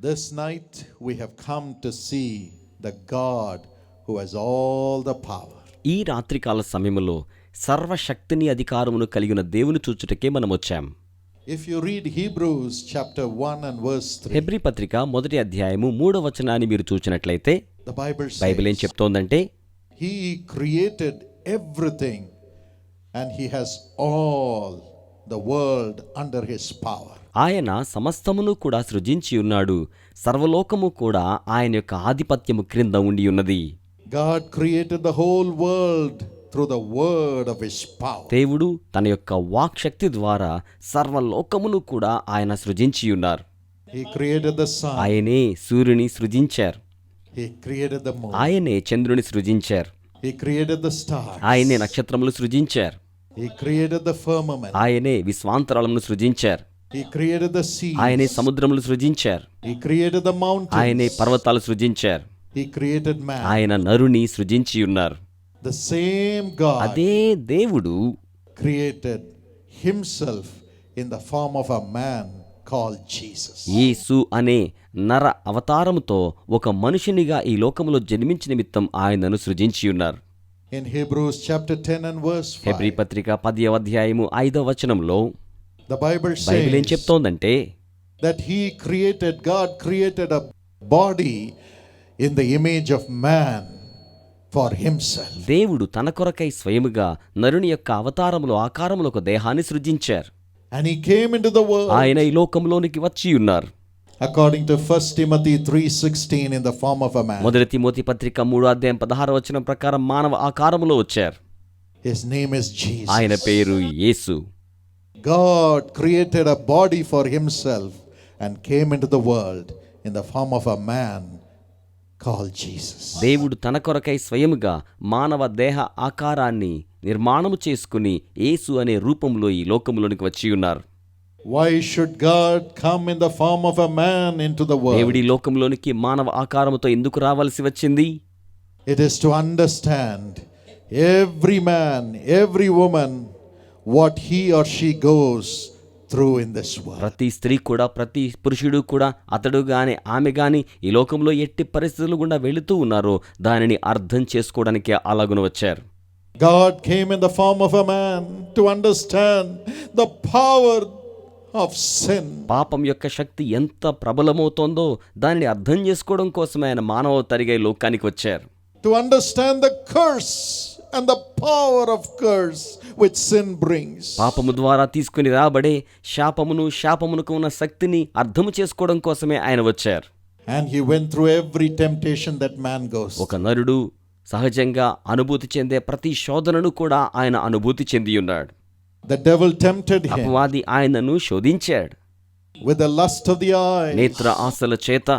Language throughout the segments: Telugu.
This night we have come to see the God who has all the power ఈ రాత్రికాల సమయంలో సర్వశక్తిని అధికారమును కలిగిన దేవుని చూచుటకే మనం వచ్చాం. If you read Hebrews chapter 1 and verse 3 హెబ్రి పత్రిక మొదటి అధ్యాయము మూడవ వచనాన్ని మీరు చూచినట్లయితే ద బైబిల్ బైబిల్ ఏం చెప్తోందంటే he created everything and he has all the world under His power. ఆయన సమస్తమును కూడా సృజించి ఉన్నాడు. సర్వలోకము కూడా ఆయన యొక్క ఆధిపత్యము క్రింద ఉండి ఉన్నది. God created the whole world through the word of His power. దేవుడు తన యొక్క వాక్శక్తి ద్వారా సర్వలోకమును కూడా ఆయన సృజించి ఉన్నారు. He created the sun, ఆయనే సూర్యుని సృజించారు. He created the moon, ఆయనే చంద్రుని సృజించారు. He created the stars, ఆయనే నక్షత్రములు సృజించారు. ఆయనే విశ్వాంతరాలను సృజించారు. ఆయనే సముద్రములు సృజించారు. ఆయనే పర్వతాలు సృజించారు. ఆయన నరుని సృజించి ఉన్నారు. అదే దేవుడు created himself in the form of a man call Jesus Yesu అనే నర అవతారముతో ఒక మనుషునిగా ఈ లోకములో జన్మించిన నిమిత్తం ఆయనను సృజించి ఉన్నారు. In Hebrews chapter 10 and verse 5, హెబ్రి పత్రిక పదివ అధ్యాయము ఐదవ వచనంలో the Bible బైబిల్ ఏం చెప్తోందంటే that He created, God created a body in the image of man for Himself. దేవుడు తన కొరకై స్వయముగా నరుని యొక్క అవతారములో ఆకారములో ఒక దేహాన్ని సృజించారు And He came into the world ఆయన ఈ లోకంలోనికి వచ్చి ఉన్నారు according to first Timothy three sixteen in the form of a man మొదటి తిమోతి పత్రిక మూడు అధ్యాయం పదహారు వచ్చిన ప్రకారం మానవ ఆకారంలో వచ్చారు. హిస్ నేమ్ ఇస్ జీ ఆయన పేరు Yesu. God created a body for himself and came into the world in the form of a man call Jesus దేవుడు తన కొరకై స్వయముగా మానవ దేహ ఆకారాన్ని నిర్మాణము చేసుకుని యేసు అనే రూపంలో ఈ లోకములోనికి వచ్చి ఉన్నారు. Why should God come in the form of a man into the world? దేవుడి లోకంలోనికి మానవ ఆకారముతో ఎందుకు రావాల్సి వచ్చింది It is to understand every man, every woman, what he or she goes through in this world. ప్రతి స్త్రీ కూడా ప్రతి పురుషుడు కూడా అతడు గాని ఆమె గాని ఈ లోకంలో ఎట్టి పరిస్థితులు గుండా వెళుతూ ఉన్నారో దానిని అర్థం చేసుకోవడానికి అలాగున వచ్చారు God came in the form of a man to understand the power of sin. పాపం యొక్క శక్తి ఎంత ప్రబలమవుతోందో దానిని అర్థం చేసుకోవడం కోసమే ఆయన మానవ తరిగా లోకానికి వచ్చారు to understand the curse and the power of curse which sin brings. పాపము ద్వారా తీసుకుని రాబడే శాపమును శాపమునకు ఉన్న శక్తిని అర్థము చేసుకోవడం కోసమే ఆయన వచ్చారు And he went through every temptation that man goes. ఒక నరుడు సహజంగా అనుభూతి చెందే ప్రతి శోధనను కూడా ఆయన అనుభూతి చెంది ఉన్నాడు The devil tempted him అపవాది ఆయనను శోధించాడు with the lust of the eye, నేత్ర ఆశల చేత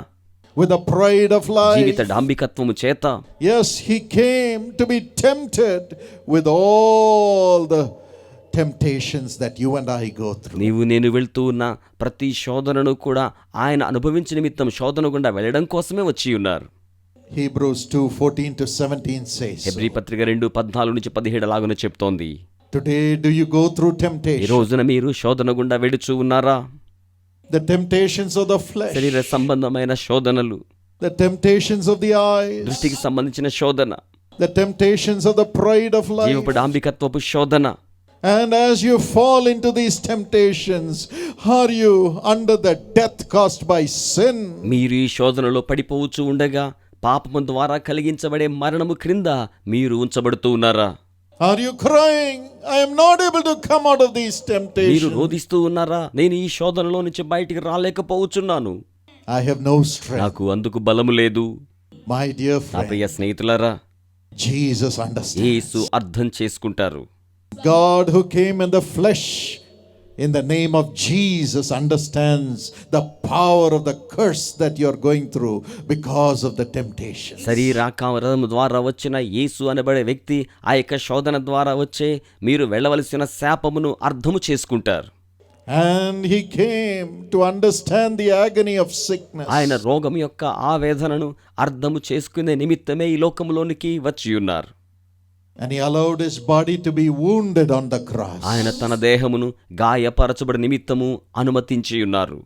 with the pride of life. జీవిత డాంబికత్వము చేత Yes, he came to be tempted with all the temptations that you and I go through. నీవు నేను వెళ్తూ ఉన్న ప్రతి శోధనను కూడా ఆయన అనుభవించిన నిమిత్తం శోధన గుండా వెళ్ళడం కోసమే వచ్చి ఉన్నారు Hebrews 2 14 to 17 says, హెబ్రీ పత్రిక రెండు పద్నాలుగు నుంచి పదిహేడు లాగున చెప్తోంది Today, do you go through ఈ temptation? రోజున మీరు శోధన గుండా వెడుచూ ఉన్నారా The temptations of the flesh, శరీర సంబంధమైన శోధనలు the temptations of the eyes, దృష్టికి సంబంధించిన శోధన the temptations of the pride of life. జీవపు డాంబికత్వపు శోధన And as you fall into these temptations, are you under the death caused by sin? మీరు ఈ శోధనలో పడిపోవచ్చు ఉండగా పాపము ద్వారా కలిగించబడే మరణము క్రింద మీరు ఉంచబడుతూ ఉన్నారా Are you crying, I am not able to come out of these మీరు temptations? రోధిస్తూ ఉన్నారా నేను ఈ శోధనలో నుంచి బయటికి రాలేకపోవచ్చున్నాను I have no strength. నాకు అందుకు బలము లేదు My dear నా ప్రియ స్నేహితులారా Jesus understands. యేసు అర్థం చేసుకుంటారు God who came in the flesh in the name of Jesus understands the power of the curse that you're going through because of the temptation. శరీరాకారము ద్వారా వచ్చిన యేసు అనబడే వ్యక్తి ఆ యొక్క శోధన ద్వారా వచ్చే మీరు వెళ్ళవలసిన శాపమును అర్థము చేసుకుంటారు And he came to understand the agony of sickness. ఆయన రోగం యొక్క ఆవేదనను అర్థము చేసుకునే నిమిత్తమే ఈ లోకంలోనికి వచ్చి ఉన్నారు And he allowed his body to be wounded on the cross. ఆయన తన దేహమును గాయపరచబడి నిమిత్తము అనుమతించి ఉన్నారు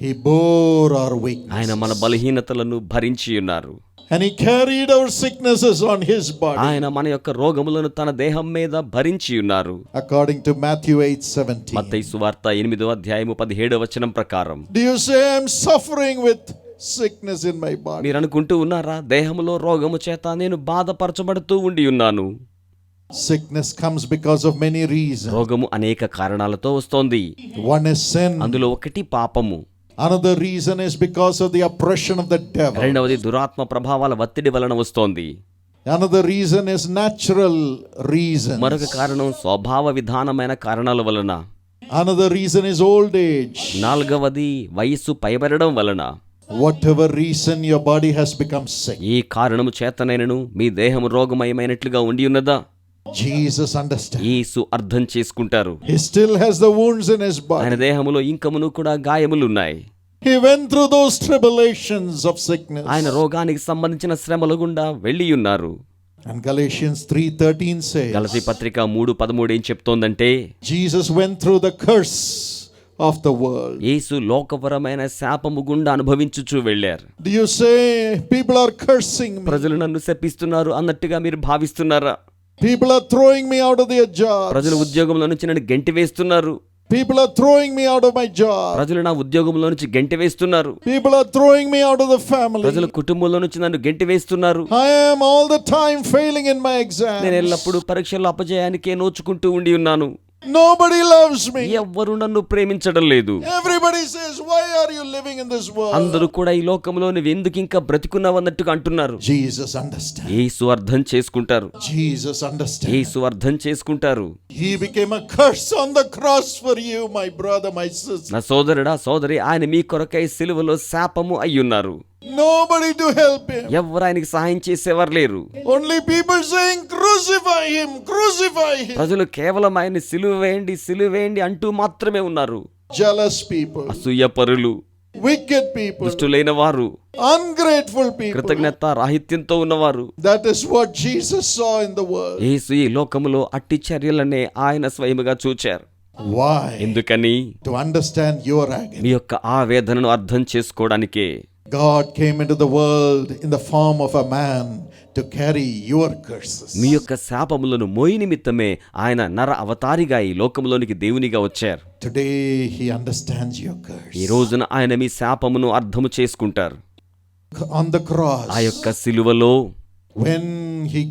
He bore our weakness. ఆయన మన బలహీనతలను భరించి ఉన్నారు And he carried our sicknesses on his body. ఆయన మన యొక్క రోగములను తన దేహం మీద భరించి ఉన్నారు According to Matthew 8 17. మత్తయి సువార్త ఎనిమిదో అధ్యాయము పదిహేడవ వచనం ప్రకారం Do you say I'm suffering with sickness in my body? మీరు అనుకుంటూ ఉన్నారా దేహములో రోగము చేత నేను బాధపరచబడుతూ ఉండి ఉన్నాను Sickness comes because of many reasons. రోగము అనేక కారణాలతో వస్తోంది One is sin. అందులో ఒకటి పాపము Another reason is because of the oppression of the devil. రెండవది దురాత్మ ప్రభావాల ఒత్తిడి వలన వస్తోంది Another reason is natural reason. మరొక కారణం స్వభావ విధానమైన కారణాల వలన Another reason is old age. నాలుగవది వయస్సు పైబడడం వలన Whatever reason your body has become sick, ఈ కారణము చేతనైనను మీ దేహము రోగమయమైనట్లుగా ఉండి ఉన్నదా Jesus understands. యేసు అర్థం చేసుకుంటారు He still has the wounds in his body. ఆయన దేహములో ఇంకమును కూడా గాయములున్నాయి He went through those tribulations of sickness. ఆయన రోగానికి సంబంధించిన శ్రమల గుండా వెళ్ళి ఉన్నారు And Galatians 3:13 says, గలతి పత్రిక మూడు పదమూడు ఏం చెప్తోందంటే Jesus went through the curse of the world. యేసు లోకపరమైన శాపము గుండా అనుభవించుచూ వెళ్ళారు Do you say people are cursing me? ప్రజలు నన్ను శపిస్తున్నారు అన్నట్టుగా మీరు భావిస్తున్నారా People are throwing me out of their job. ప్రజలు ఉద్యోగంలో నుంచి నన్ను గెంటి వేస్తున్నారు People are throwing me out of my job. ప్రజలు నా ఉద్యోగంలో నుంచి గెంటి వేస్తున్నారు People are throwing me out of the family. ప్రజలు కుటుంబంలో నుంచి నన్ను గెంటి వేస్తున్నారు I am all the time failing in my నేను exam. ఎల్లప్పుడూ పరీక్షల్లో అపజయానికే నోచుకుంటూ ఉండి ఉన్నాను Nobody loves me. ఎవ్వరు నన్ను ప్రేమించడం లేదు Everybody says, Why are you living in this world? అందరూ కూడా ఈ లోకంలో నువ్వు ఎందుకు ఇంకా బ్రతికున్నావు అన్నట్టుగా అంటున్నారు Jesus understands. యేసు అర్థం చేసుకుంటారు Jesus understands. యేసు అర్థం చేసుకుంటారు He became a curse on the cross for you, my brother, my sister. నా సోదరుడా సోదరి ఆయన మీ కొరకై సిలువలో శాపము అయ్యున్నారు నోబడి టు హెల్ప్ ఎవరు ఆయనకి సహాయం చేసేవారు లేరు. Only people saying crucify him crucify him ప్రజలు కేవలం ఆయన సిలువ వేయండి సిలువ వేయండి అంటూ మాత్రమే ఉన్నారు. జెలస్ పీపుల్ అసూయ పరులు. వికెట్ పీపుల్ దుష్టులైన వారు. అన్గ్రేట్ఫుల్ పీపుల్ కృతజ్ఞత రాహిత్యంతో ఉన్నవారు. That is what Jesus saw in the world Yesu ఈ లోకములో అట్టి చర్యలనే ఆయన స్వయముగా చూచారు. ఎందుకని? టు అండర్స్టాండ్ యువర్ యొక్క ఆవేదనను అర్థం చేసుకోవడానికే. God came into the world in the form of a man to carry your curses. మీ యొక్క శాపములను మోయి నిమిత్తమే ఆయన నర అవతారిగా ఈ లోకంలోనికి దేవునిగా వచ్చారు Today he understands your curse. ఈ రోజున ఆయన మీ శాపమును అర్థము చేసుకుంటారు On the cross, ఆ యొక్క సిలువలో when he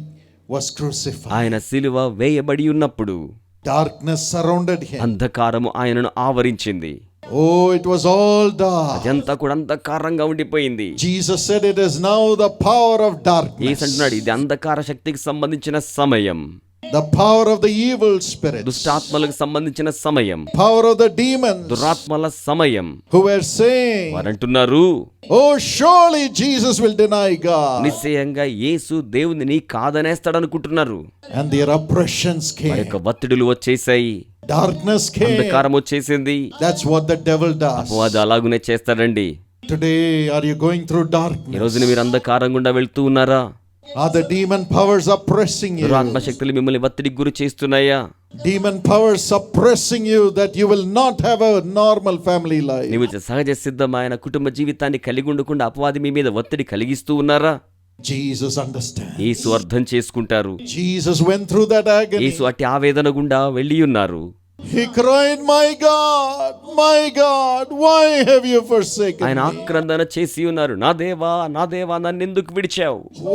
was crucified, ఆయన సిలువ వేయబడి ఉన్నప్పుడు darkness surrounded him. అంధకారము ఆయనను ఆవరించింది Oh, it was all dark. అదంతా కూడా అంధకారంగా ఉండిపోయింది Jesus said, It is now the power of Yesu darkness, అంటున్నాడు ఇది అంధకార శక్తికి సంబంధించిన సమయం the power of the evil spirits, దుష్టాత్మలకు సంబంధించిన సమయం power of the demons దురాత్మల సమయం who were saying, వారంటున్నారు Oh, surely Jesus will deny God. నిశ్చయంగా యేసు దేవునిని కాదనేస్తాడనుకుంటున్నారు And their oppressions వారి came, యొక్క ఒత్తిడులు వచ్చేసాయి డార్క్నెస్ అంధకారం వచ్చేసింది. That's what the devil does అది అలాగనే చేస్తారండి today are you going through dark ఈ రోజున మీరు అంధకారం గుండా వెళ్తూ ఉన్నారా? ఆ the demon powers are pressing you రాత్మ శక్తులు మిమ్మల్ని వత్తిడి గురి చేస్తున్నాయా? Demon powers are pressing you that you will not have a normal family life నీవు సహజ సిద్ధమైన కుటుంబ జీవితాన్ని కలిగి ఉండకుండా అపవాది మీ మీద ఒత్తిడి కలిగిస్తూ ఉన్నారా? జీసస్ అండర్స్టాండ్ యేసు అర్థం చేసుకుంటారు. Jesus went through that Yesu అట్టి ఆవేదన గుండా వెళ్ళి ఉన్నారు. He cried my God my God why have you forsaken ఆయన ఆక్రందన చేసి ఉన్నారు. నా దేవా నా దేవా నన్ను ఎందుకు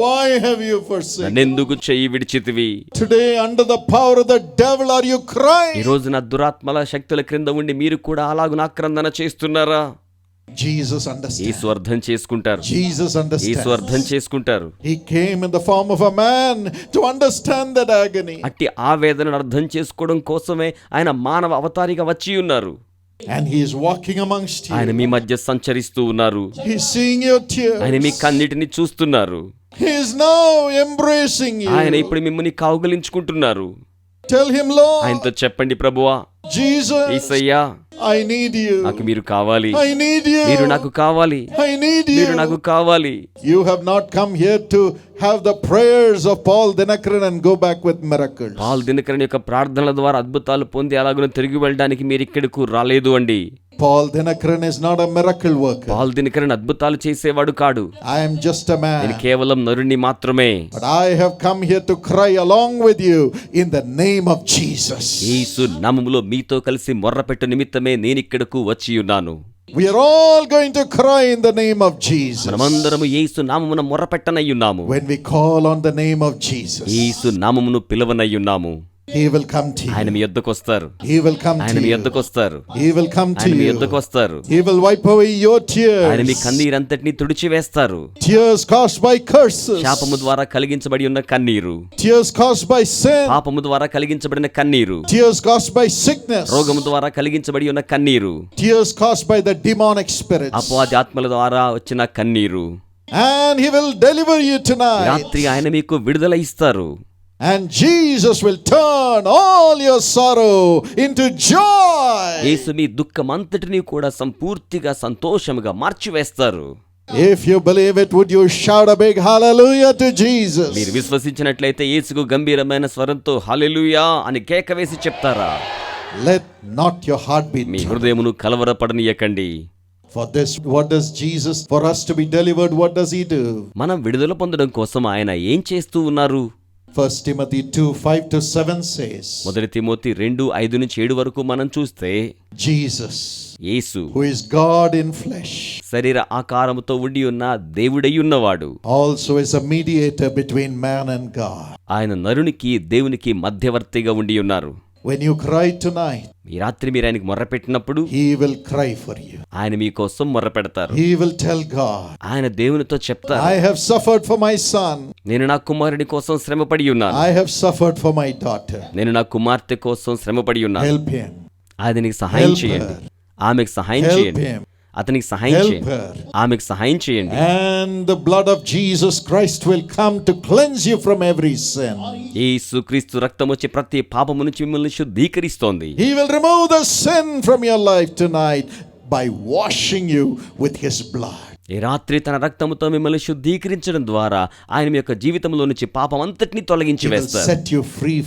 వై హావ్ యు ఫర్సేకెన్ ఎందుకు చెయ్యి విడిచితివి? Today under the power the devil are you cry రోజున దురాత్మల శక్తుల క్రింద ఉండి మీరు కూడా అలాగున ఆక్రందన చేస్తున్నారా? యేసు అర్థం చేసుకుంటారు Jesus యేసు అర్థం. చేసుకుంటారు He came in the form of a man to understand that agony. అట్టి ఆవేదనను అర్థం చేసుకోవడం కోసమే ఆయన మానవ అవతారిగా వచ్చి ఉన్నారు And he is walking amongst ఆయన you. మీ మధ్య సంచరిస్తూ ఉన్నారు He's seeing your ఆయన మీ tears. కన్నిటిని చూస్తున్నారు He is now embracing ఆయన you. ఇప్పుడు మిమ్మల్ని కౌగలించుకుంటున్నారు Tell him, Lord, ఆయనతో చెప్పండి ప్రభువా Jesus, ఈసయ్యా I need you. నాకు మీరు కావాలి I need you. మీరు నాకు కావాలి I need మీరు you. నాకు కావాలి You have not come here to have the prayers of Paul Dinakaran and go back with miracles. Paul Dhinakaran యొక్క ప్రార్థనల ద్వారా అద్భుతాలు పొంది అలాగనే తిరిగి వెళ్ళడానికి మీరు ఇక్కడకు రాలేదు అండి Paul Dinakaran is not a miracle worker. Paul Dhinakaran అద్భుతాలు చేసేవాడు కాడు I am just a నేను man. కేవలం నరుణ్ణి మాత్రమే But I have come here to cry along with you in the name of Jesus. యేసు నామములో మీతో కలిసి మొర్రపెట్టు నిమిత్తమే నేను ఇక్కడకు వచ్చి ఉన్నాను We are all going to cry in the name of Jesus. మనమందరము యేసు నామమున మొర్రపెట్టనయ్యున్నాము When we call on the name of Jesus, యేసు నామమును పిలవనయ్యున్నాము ఆయన మీ యుద్ధకు వస్తారు. ఆయన మీ యుద్ధకు వస్తారు. ఆయన మీ యుద్ధకు వస్తారు. ఆయన మీ కన్నీరంతటిని తుడిచి వేస్తారు శాపము ద్వారా కలిగించబడి ఉన్న కన్నీరు. పాపము ద్వారా కలిగించబడిన కన్నీరు. రోగము ద్వారా కలిగించబడి ఉన్న కన్నీరు. అపవాది ఆత్మల ద్వారా వచ్చిన కన్నీరు. రాత్రి ఆయన మీకు విడుదల ఇస్తారు. And Jesus will turn all your sorrow into joy. యేసు మీ దుఃఖమంతటిని కూడా సంపూర్తిగా సంతోషముగా మార్చివేస్తారు If you believe it, would you shout a big hallelujah to Jesus? మీరు విశ్వసించినట్లయితే యేసుకు గంభీరమైన స్వరంతో హల్లెలూయా అని కేక వేసి చెప్తారా Let not your heart be మీ. హృదయమును కలవరపడనీయకండి For this, what does Jesus, for us to be delivered, what does he do? మనం విడుదల పొందడం కోసం ఆయన ఏం చేస్తూ ఉన్నారు 1 Timothy 2 5 to 7 says, మొదటి తిమోతి రెండు ఐదు నుంచి ఏడు వరకు మనం చూస్తే Jesus, Yesu who is God in flesh, శరీర ఆకారముతో ఉండి ఉన్న దేవుడై ఉన్నవాడు also is a mediator between man and God. ఆయన నరునికి దేవునికి మధ్యవర్తిగా ఉండి ఉన్నారు When you cry tonight, ఈ రాత్రి మీరు ఆయనకి మొర్రపెట్టినప్పుడు he will cry for you. ఆయన మీకోసం మొర్రపెడతారు He will tell God, ఆయన దేవునితో చెప్తారు I have suffered for my son. నేను నా కుమారుడి కోసం శ్రమపడి ఉన్నాను I have suffered for my daughter. నేను నా కుమార్తె కోసం శ్రమపడి ఉన్నాను Help him. అతనికి సహాయం Help చేయండి. ఆమెకు సహాయం Help చేయండి him. అతనికి సహాయం చేయండి. ఆమెకు సహాయం చేయండి. And the Jesus Christ come to cleanse you from రక్తం వచ్చి ప్రతి పాపము నుంచి మిమ్మల్ని శుద్ధీకరిస్తుంది. From your tonight by washing you with his blood ఈ రాత్రి తన రక్తముతో మిమ్మల్ని శుద్ధీకరించడం ద్వారా ఆయన యొక్క జీవితంలో నుంచి పాపం అంతటినీ తొలగించి వేస్తారు. సెట్ యు ఫ్రీ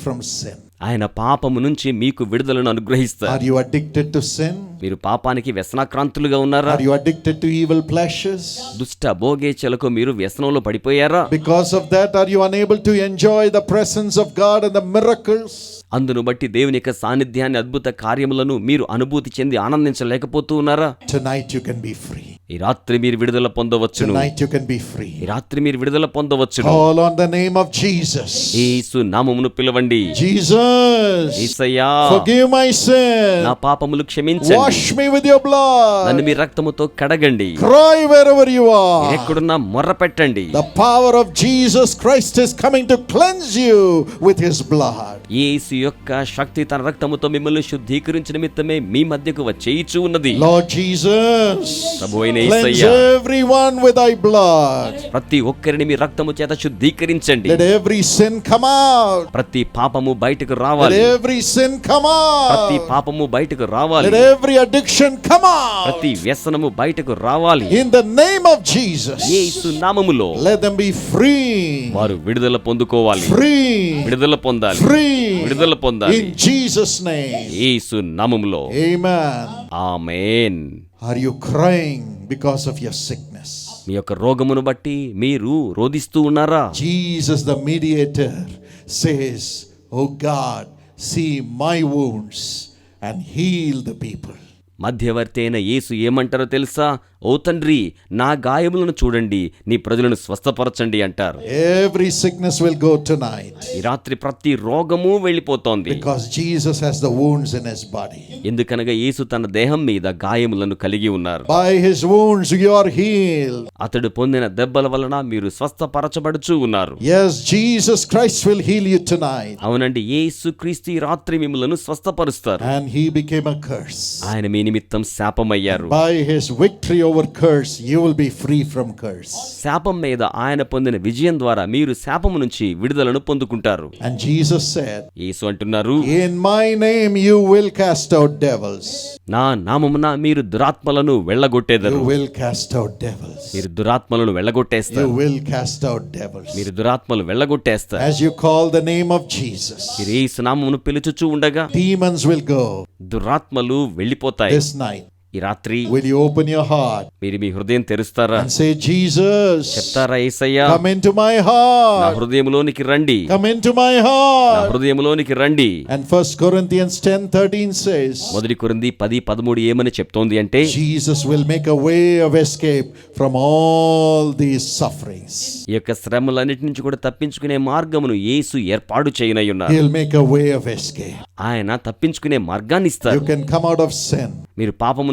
ఆయన పాపము నుంచి మీకు విడుదలను అనుగ్రహిస్తారు Are you addicted to sin? మీరు పాపానికి వ్యసనాక్రాంతులుగా ఉన్నారా Are you addicted to evil pleasures? దుష్ట భోగేచ్ఛలకు మీరు వ్యసనంలో పడిపోయారా Because of that, are you unable to enjoy the presence of God and the miracles? అందును బట్టి దేవుని యొక్క సాన్నిధ్యాన్ని అద్భుత కార్యములను మీరు అనుభూతి చెంది ఆనందించలేకపోతూ ఉన్నారా? ఈ పొందవచ్చు పిలవండి. జీసస్ యేసయ్యా ఫర్గివ్ మై సిన్ మీ రక్తముతో కడగండి. Cry where power of Jesus Christ coming to cleanse you with his blood యొక్క శక్తి తన రక్తముతో మిమ్మల్ని శుద్ధీకరించిన నిమిత్తమే మీ మధ్యకు వచ్చేయిచు ఉన్నది Lord Jesus, ప్రభు అయిన cleanse Yesayya everyone with thy blood. ప్రతి ఒక్కరిని మీ రక్తము చేత శుద్ధీకరించండి Let every sin come out. ప్రతి పాపము బయటకు Let రావాలి every sin come ప్రతి. పాపము బయటకు రావాలి Let every addiction come out. ప్రతి వ్యసనము బయటకు రావాలి In the name of Jesus, యేసు నామములో let them be free. వారు విడుదల పొందుకోవాలి Free. విడుదల పొందాలి Free. విడుదల విడుదల పొందాలి. ఇన్ యేసు నామములో. ఆమేన్ ఆమేన్ you crying because of your sickness మీ యొక్క రోగమును బట్టి మీరు రోధిస్తూ ఉన్నారా? Jesus the mediator says o God see my wounds and heal the people మధ్యవర్తి అయిన యేసు ఏమంటారో తెలుసా? ఓ తండ్రి నా గాయములను చూడండి నీ ప్రజలను స్వస్థపరచండి అంటారు. Every sickness will go tonight ఈ రాత్రి ప్రతి రోగము వెళ్ళిపోతోంది. Because Jesus has the wounds in his body ఎందుకనగా యేసు తన దేహం మీద గాయములను కలిగి ఉన్నారు. By his wounds you are heal అతడు పొందిన దెబ్బల వలన మీరు స్వస్థపరచబడుచు ఉన్నారు. Yes jesus christ will heal you tonight. అవునండి యేసుక్రీస్తు ఈ రాత్రి మిమ్మల్ని స్వస్థపరుస్తారు. And he became a curse. ఆయన మీ నిమిత్తం శాపమయ్యారు. By his victory over curse, you will be free from curse. శాపం మీద ఆయన పొందిన విజయం ద్వారా మీరు శాపము నుంచి విడుదలను పొందుకుంటారు And Jesus said, యేసు అంటున్నారు In my name you will cast out devils. నా నామమున మీరు దురాత్మలను వెళ్ళగొట్టేదరు You will cast out devils. మీరు దురాత్మలను You వెళ్ళగొట్టేస్తారు will cast out devils. మీరు దురాత్మలు వెళ్ళగొట్టేస్తారు As you call the name of Jesus, మీరు యేసు నామమును పిలుచుచూ ఉండగా demons will go దురాత్మలు వెళ్ళిపోతాయి this night. ఈ రాత్రి మీరు మీ హృదయం తెరుస్తారా? చెప్తారా ఏసయ్యా? రండి. హృదయంలోనికి రండి. ఫస్ట్ మొదటి కొరింథీ పది పదమూడు ఏమని చెప్తోంది అంటే Jesus will make escape from all the sufferings ఈ యొక్క శ్రమలన్నిటి నుంచి కూడా తప్పించుకునే మార్గమును యేసు ఏర్పాటు చేయనై ఉన్నాడు ఆయన తప్పించుకునే మార్గాన్ని ఇస్తారు. యు కెన్ అవుట్ ఆఫ్ మీరు పాపము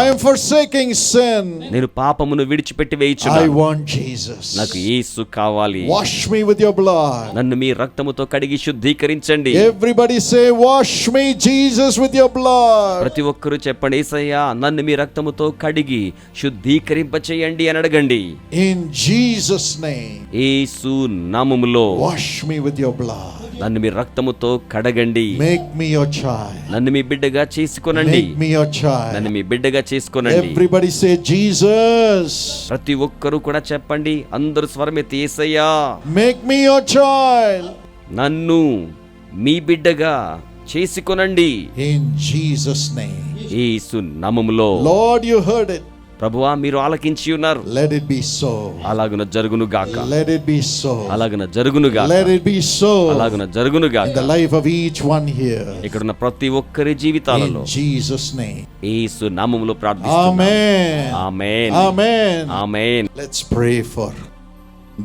ఐఎమ్ ఫర్ సేకింగ్ సిన్ నేను పాపమును విడిచిపెట్టి వేయచ్చు ఐ వాంట్ జీసస్ నాకు యేసు కావాలి. Wash me with your blood నన్ను మీ రక్తముతో కడిగి శుద్ధీకరించండి. Everybody say wash me Jesus with your blood ప్రతి ఒక్కరు చెప్పండి యేసయ్య నన్ను మీ రక్తముతో కడిగి శుద్ధీకరింప చేయండి అని అడగండి. ఇన్ జీసస్ నేమ్ యేసు నామములో. Wash me with your blood నన్ను మీ రక్తముతో కడగండి. నన్ను మీ బిడ్డగా చేసుకోనండి. నన్ను మీ బిడ్డగా చేసుకోనండి. ఎవ్రీబడి సే జీసస్ ప్రతి ఒక్కరూ కూడా చెప్పండి. అందరు స్వరమే తీసయ్యా మేక్ మీ యో చైల్డ్ నన్ను మీ బిడ్డగా చేసుకోనండి. ఇన్ జీసస్ నేమ్ యేసు నామములో. లార్డ్ యు ప్రభువా మీరు ఆలకించి ఉన్నారు. లెట్ ఇట్ బి సో అలాగున జరుగును గాక. లెట్ ఇట్ బి సో అలాగున జరుగును గాక. లెట్ ఇట్ బి సో అలాగున జరుగును గాక. In the life of each one here ఇక్కడ ఉన్న ప్రతి ఒక్కరి జీవితాలలో. జీసస్ నేమ్ యేసు నామములో ప్రార్థిస్తున్నాము ఆమేన్ ఆమేన్ ఆమేన్ ఆమేన్ let's pray for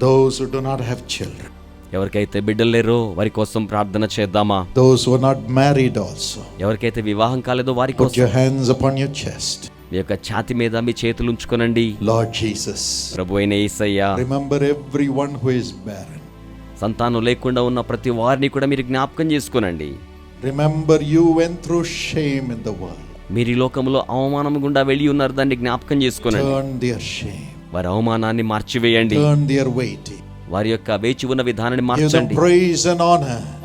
those who do not have children ఎవరికైతే బిడ్డలు లేరో వారి కోసం ప్రార్థన చేద్దామా? Those who not married also ఎవరికైతే వివాహం కాలేదో వారి కోసం. Put your hands upon your chest మీ యొక్క ఛాతి మీద మీ చేతులు ఉంచుకోనండి. లార్డ్ జీసస్ ప్రభు రిమెంబర్ ఎవ్రీ వన్ సంతానం లేకుండా ఉన్న ప్రతి వారిని కూడా మీరు జ్ఞాపకం చేసుకోనండి. Remember you went through shame in the మీరు ఈ లోకంలో అవమానం గుండా వెళ్ళి ఉన్నారు దాన్ని జ్ఞాపకం చేసుకోనండి. వారి అవమానాన్ని మార్చివేయండి. వారి యొక్క వేచి ఉన్న విధానాన్ని మార్చండి.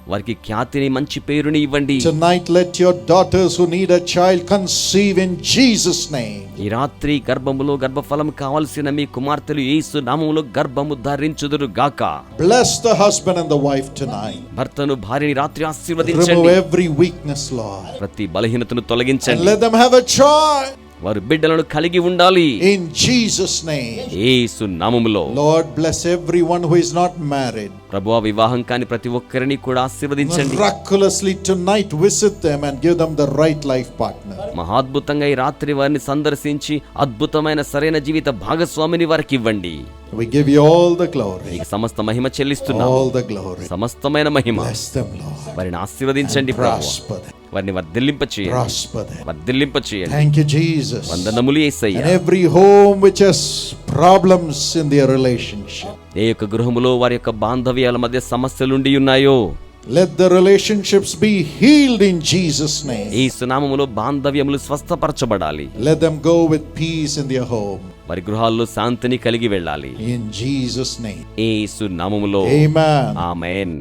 వారికి ఖ్యాతిని మంచి పేరుని ఇవ్వండి Tonight, let your daughters who need a child conceive in Jesus' name. ఈ రాత్రి గర్భములో గర్భఫలం కావలసిన మీ కుమార్తెలు యేసు నామములో గర్భము ధరించుదురు గాక Bless the husband and the wife tonight. భర్తను భార్యని రాత్రి Remove ఆశీర్వదించండి every weakness, Lord. ప్రతి బలహీనతను And తొలగించండి let them have a child వారు బిడ్డలను కలిగి ఉండాలి ఇన్ జీసస్ నేమ్ యేసు నామములో Lord bless everyone who is not married ప్రభువ వివాహం కాని ప్రతి ఒక్కరిని కూడా ఆశీర్వదించండి miraculously tonight visit them and give them the right life partner మహాద్భుతంగా ఈ రాత్రి వారిని సందర్శించి అద్భుతమైన సరైన జీవిత భాగస్వామిని వారికి ఇవ్వండి We give you all the glory. సమస్త మహిమ చెల్లిస్తున్నాం. All the glory. సమస్తమైన మహిమ. Bless them, Lord. వారిని ఆశీర్వదించండి ప్రభు. వారిని వర్ధిల్లింప చేయండి them. వర్ధిల్లింప చేయండి you, Jesus. వందనములు యేసయ్య every home which has problems in their relationship, ఏ యొక్క గృహములో వారి యొక్క బాంధవ్యాల మధ్య సమస్యలుండి ఉన్నాయో let the relationships be healed in Jesus' name. ఈ సునామములో బాంధవ్యములు స్వస్థపరచబడాలి Let them go with peace in their home. వారి గృహాల్లో శాంతిని కలిగి వెళ్ళాలి Jesus' name. ఏ సునామములో Amen. ఆమెన్